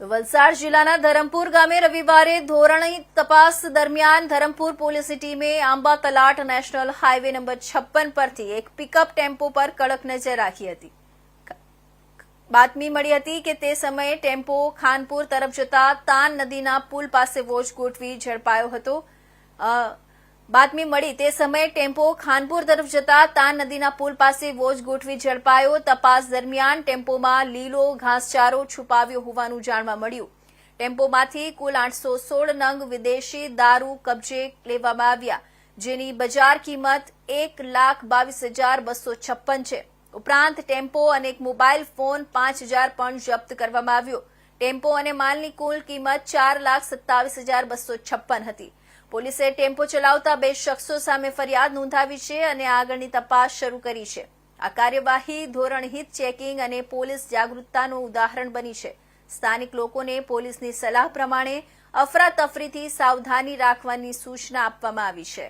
વલસાડ જિલ્લાના ધરમપુર ગામે રવિવારે ધોરણી તપાસ દરમિયાન ધરમપુર પોલીસની ટીમે Amba Talat national highway number છપ્પન પરથી એક પિકઅપ ટેમ્પો પર કડક નજર રાખી હતી. બાતમી મળી હતી કે તે સમયે ટેમ્પો ખાનપુર તરફ જતા તાન નદીના પુલ પાસે વોચ ગોઠવી ઝડપાયો હતો. બાતમી મળી તે સમયે ટેમ્પો ખાનપુર તરફ જતા તાન નદીના પુલ પાસે વોચ ગોઠવી ઝડપાયો. તપાસ દરમિયાન ટેમ્પોમાં લીલો ઘાસચારો છુપાવ્યો હોવાનું જાણવા મળ્યું. ટેમ્પોમાંથી કુલ આઠસો સોળ નંગ વિદેશી દારૂ કબજે લેવામાં આવ્યા, જેની બજાર કિંમત એક લાખ બાવીસ હજાર બસો છપ્પન છે. ઉપરાંત ટેમ્પો અને એક મોબાઈલ ફોન પાંચ હજાર પણ જપ્ત કરવામાં આવ્યો. ટેમ્પો અને માલની કુલ કિંમત ચાર લાખ સત્તાવીસ હજાર બસો છપ્પન હતી. પોલીસે ટેમ્પો ચલાવતા બે શખ્સો સામે ફરિયાદ નોંધાવી છે અને આગળની તપાસ શરૂ કરી છે. આ કાર્યવાહી ધોરણહિત ચેકિંગ અને પોલીસ જાગૃતતાનું ઉદાહરણ બની છે. સ્થાનિક લોકોને પોલીસની સલાહ પ્રમાણે અફરાતફરીથી સાવધાની રાખવાની સૂચના આપવામાં આવી છે.